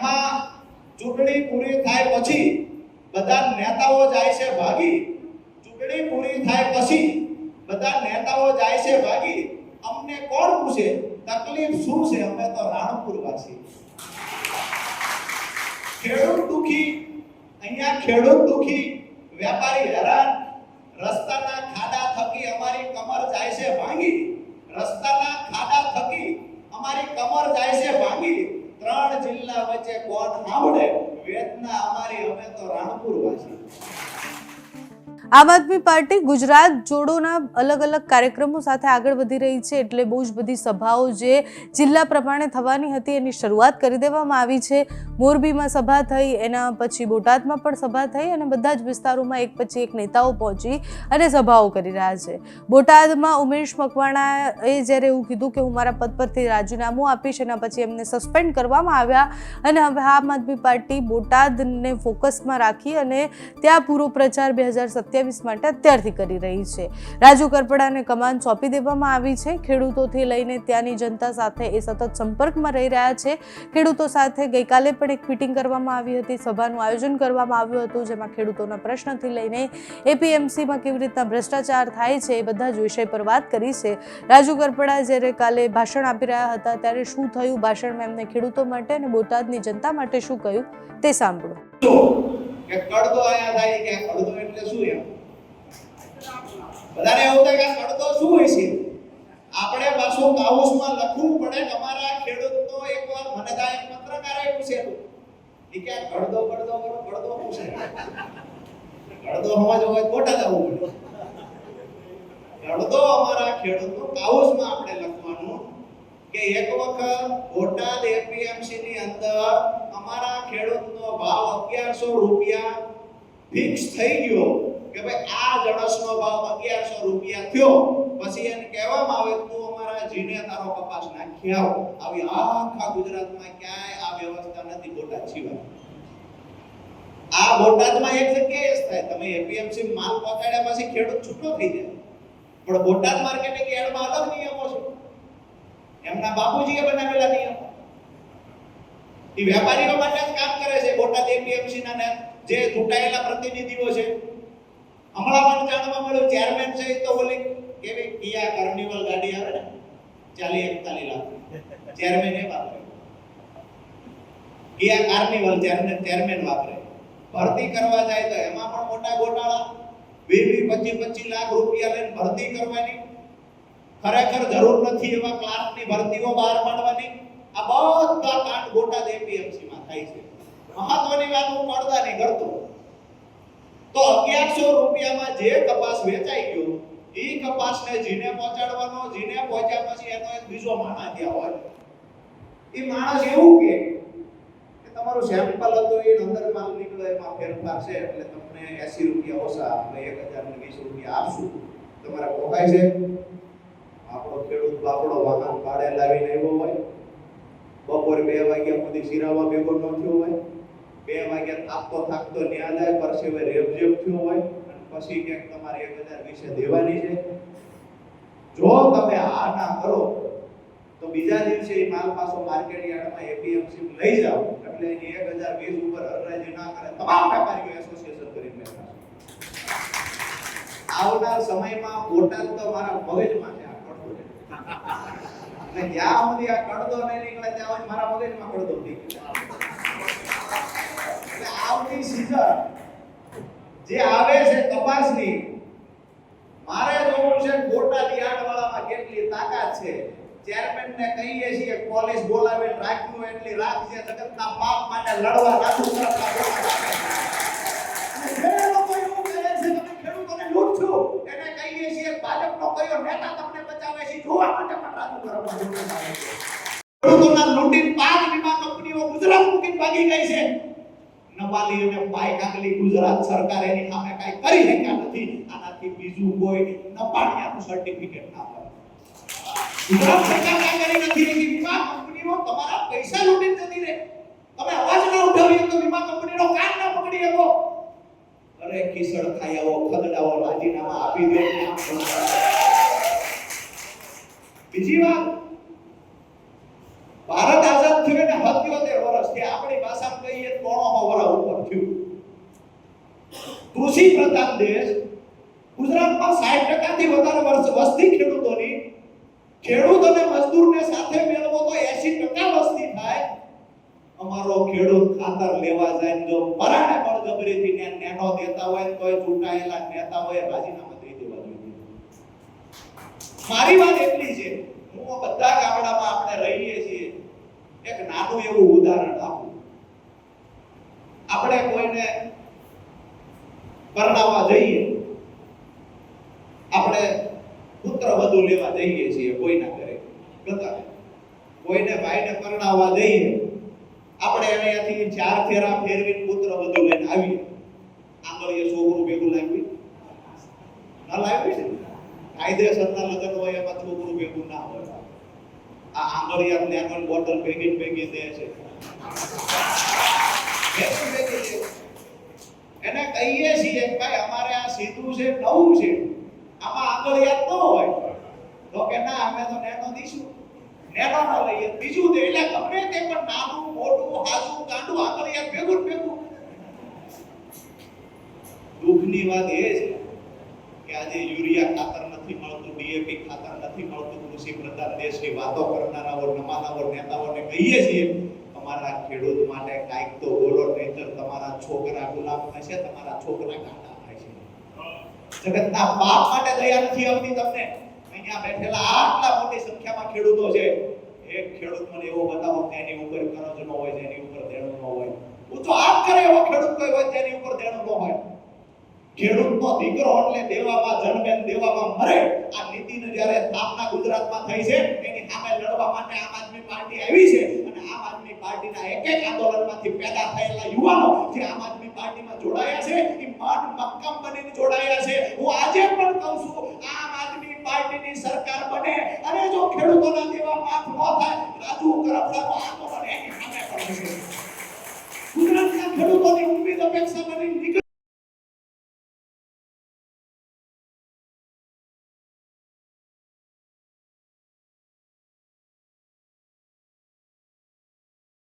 એમાં ચૂંટણી પૂરી થાય પછી બધા નેતાઓ જાય છે ભાગી. ચૂંટણી પૂરી થાય પછી બધા નેતાઓ જાય છે ભાગી. અમને કોણ પૂછે? તકલીફ શું છે? અમે તો રાણપુર વાસી ખેડૂત દુખી, અહીંયા ખેડૂત દુખી, વેપારી હેરાન. રસ્તાના ખાડા થકી અમારી કમર જાય છે ભાંગી. રસ્તાના ખાડા થકી અમારી કમર જાય છે ભાંગી. ત્રણ જિલ્લા વચ્ચે કોણ સાંભળે વેદના અમારી અમે તો રાણપુર વાસી. આમ આદમી પાર્ટી ગુજરાત જોડોના અલગ અલગ કાર્યક્રમો સાથે આગળ વધી રહી છે એટલે બહુ જ બધી સભાઓ જે જિલ્લા પ્રમાણે થવાની હતી એની શરૂઆત કરી દેવામાં આવી છે. મોરબીમાં સભા થઈ, એના પછી બોટાદમાં પણ સભા થઈ અને બધા જ વિસ્તારોમાં એક પછી એક નેતાઓ પહોંચી અને સભાઓ કરી રહ્યા છે. બોટાદમાં ઉમેશ મકવાણાએ જ્યારે એવું કીધું કે હું મારા પદ પરથી રાજીનામું આપીશ, એના પછી એમને સસ્પેન્ડ કરવામાં આવ્યા અને હવે આમ આદમી પાર્ટી બોટાદને ફોકસમાં રાખી અને ત્યાં પૂરો પ્રચાર બે હજાર સત્યાવીસ માટે અત્યારથી કરી રહી છે. રાજુ કરપડાને કમાન સોંપી દેવામાં આવી છે. ખેડૂતોથી લઈને ત્યાંની જનતા સાથે એ સતત સંપર્કમાં રહી રહ્યા છે. ખેડૂતો સાથે ગઈકાલે પણ એક મિટિંગ કરવામાં આવી હતી. સભાનું આયોજન કરવામાં આવ્યું હતું, જેમાં ખેડૂતોના પ્રશ્નથી લઈને એપીએમસીમાં કેવી રીતના ભ્રષ્ટાચાર થાય છે એ બધા જ વિષય પર વાત કરી છે. રાજુ કરપડા જ્યારે કાલે ભાષણ આપી રહ્યા હતા, ત્યારે શું થયું? ભાષણમાં એમને ખેડૂતો માટે અને બોટાદની જનતા માટે શું કહ્યું? તે સાંભળો. કે કડદો આયા થાય કે કડદો એટલે શું એમ? બધાને એવું થાય કે કડદો શું હોય છે? આપણે પાછું કાઉસમાં લખવું પડે તમારા ખેડૂતનો એકવાર મને થાય એક પત્રકારે પૂછેલું. કે આ કડદો કરો, કડદો પૂછે. કડદો સમજ હોય ખોટા જવું પડે. કડદો અમારા ખેડૂતનો કાઉસમાં આપણે લખવાનું કે એક વખત બોટાદ એપીએમસી ની અંદર અમારા ખેડૂતનો ભાવ 1100 રૂપિયા ફિક્સ થઈ ગયો કે ભાઈ આ જણસનો ભાવ 1100 રૂપિયા થયો. પછી એને કહેવામાં આવે, તું અમારા જીને તારો કપાસ નાખી આવી. આખા ગુજરાતમાં ક્યાંય આ વ્યવસ્થા નથી. બોટાદ સિવાય. આ બોટાદમાં એક જગ્યાએ જ થાય. તમે એપીએમસી માલ પહોંચાડ્યા પછી ખેડૂત છૂટો થઈ જાય. પણ બોટાદ માર્કેટિંગ એડમાં અલગ નિયમો છે. એમના બાપુજીએ બનાવેલા નિયમો. એ વેપારીઓ માટે જ કામ કરે છે. બોટાદ એપીએમસી ના જે ચૂંટાયેલા પ્રતિનિધિઓ છે. હમણાં મને જાણવા મળ્યું ચેરમેન છે તો ઓલી કેવી કિયા કાર્નિવલ ગાડી આવે ને ચાલી એકતાલી લાખ ચેરમેન એ વાપરે. કિયા કાર્નિવલ ચેરમેન ચેરમેન વાપરે. ભરતી કરવા જાય તો એમાં પણ મોટા ગોટાળા. વીસ વીસ પચીસ પચીસ લાખ રૂપિયા લઈને ભરતી કરવાની. ખરેખર જરૂર નથી એવા ક્લાર્કની ભરતીઓ બહાર પાડવાની. આ બધા કાંડ ગોટા એપીએમસી માં થાય છે. મહત્વની વાત હું પડદા નહીં કરતો. તો 1100 રૂપિયામાં જે કપાસ વેચાઈ ગયો ઈ કપાસને જીને પહોંચાડવાનો, જીને પહોંચ્યા પછી એનો એક બીજો માણસ ત્યાં હોય. એ માણસ એવું કે તમારું સેમ્પલ હતું, એ અંદર માલ નીકળે એમાં ફેરફાર છે, એટલે તમને 80 રૂપિયા ઓછા, અમે 1020 રૂપિયા આપશું. તમારા પોકાય છે? આપણો ખેડૂત બાપડો વાહન ભાડે લાવીને આવ્યો હોય. બપોરે બે વાગ્યા સુધી શિરાવા ભેગો ન થયો હોય. બે વાગ્યા થાકતો થાકતો ન્યા જાય પરસેવે રેબઝેબ થયો હોય. અને પછી ક્યાંક તમારે એક હજાર વીસે દેવાની છે. જો તમે આ ના કરો, તો બીજા દિવસે એ માલ પાછો માર્કેટ યાર્ડમાં એપીએમસી લઈ જાઓ. એટલે એની એક હજાર વીસ ઉપર હરરાજી ના કરે, તમામ વેપારીઓ એસોસિએશન કરીને આવનાર સમયમાં બોટાદ તો મારા મગજમાં છે, આ. અને જ્યાં સુધી આ કડદો નહીં નીકળે, ત્યાં સુધી મારા મગજમાં કડદો એટલે આવતી સીઝન જે આવે છે કપાસની મારે જોવું છે બોટાદ યાર્ડવાળામાં કેટલી તાકાત છે. ચેરમેન ને કહીએ છીએ, પોલીસ બોલાવે રાખ્યું એટલી રાખજે જગતના પાપ માટે લડવા રાજુ વીમા કંપનીઓ ગુજરાત તમારા પૈસા લૂંટીને જતી તમે અવાજ ના ઉઠાવી તો વીમા કંપનીનો કાન ના પકડી શકો અરે કિસડ ખાયાઓ ખદડાઓ રાજીનામા આપી દે. બીજી વાત, ભારત આઝાદ થયો ને 77 વર્ષથી આપણી ઉપર થયું. કૃષિ પ્રધાન દેશ ગુજરાતમાં 60% ટકાથી વધારે વર્ષ વસ્તી ખેડૂતોની, ખેડૂત અને મજદૂરને સાથે મેળવો તો 80% ટકા વસ્તી થાય. અમારો ખેડૂત ખાતર લેવા જાય જો પરાણે બળજબરીથી નેનો દેતા હોય તોય ચૂંટાયેલા નેતા હોય, રાજીનામા મારી વાત એટલી છે, હું બધા ગામડામાં આપણે રહીએ છીએ, એક નાનું એવું ઉદાહરણ આપું. આપણે કોઈને પરણાવવા જઈએ, આપણે પુત્ર વધુ લેવા જઈએ છીએ કોઈના ઘરે ગતા કોઈને ભાઈને પરણાવવા જઈએ, આપણે અહીંયાથી ચાર ફેરા ફેરવીને પુત્ર વધુ લઈને આવીએ. આંગળીએ છોકરું ભેગું લાવી ના લાવ્યું ને કાયદેસરના લગ્ન હોય એમાં છોકરું ભેગું ના હોય. આ આંગળીયા લેમન બોટલ ભેગી ભેગી દે છે. એને કહીએ છીએ ભાઈ અમારે આ સીધું છે, નવું છે. આમાં આંગળીયા ન હોય. તો કે ના, અમે તો નેનો દઈશું નેનો ન લઈએ, બીજું દે. એટલે ગમે તે પણ નાનું, મોટું હાજું ગાંડું આંગળીયા ભેગું ભેગું. દુઃખની વાત એ છે કે આજે યુરિયા ખાતર નથી મળતું ડીએપી ખાતર નથી મળતું કૃષિ પ્રધાન દેશની વાતો કરનારાઓ નમાનાઓ નેતાઓને કહીએ છીએ, તમારા ખેડૂત માટે કાંઈક તો બોલો, નહીતર તમારા છોકરા ગુલામ થશે તમારા છોકરા ગાંડા થશે જગતના બાપ માટે દયા નથી આવતી તમને? અહીંયા બેઠેલા આટલા મોટી સંખ્યામાં ખેડૂતો છે. એક ખેડૂત મને એવો બતાવો કે એની ઉપર કરજ ન હોય એની ઉપર દેણું ન હોય ઊંચો હાથ કરે એવો ખેડૂત કોઈ હોય જેની ઉપર દેણું ન હોય ખેડૂતનો દીકરો એટલે દેવામાં જન્મે દેવામાં મરે. આ નીતિને જ્યારે સ્થાપના ગુજરાતમાં થઈ છે, એની સામે લડવા માટે આમ આદમી પાર્ટી આવી છે. અને આમ આદમી પાર્ટીના એક એક આંદોલનમાંથી પેદા થયેલા યુવાનો જે આમ આદમી પાર્ટીમાં જોડાયા છે, એ મન મક્કમ બનીને જોડાયા છે. હું આજે પણ કહું છું, આમ આદમી પાર્ટીની સરકાર બને અને જો ખેડૂતોના દેવા માફ ન થાય, રાજુ કરપડાનું આંદોલન એની સામે પણ છે ગુજરાતના ખેડૂતોની ઉમ્મીદ અપેક્ષા બની, નીકળી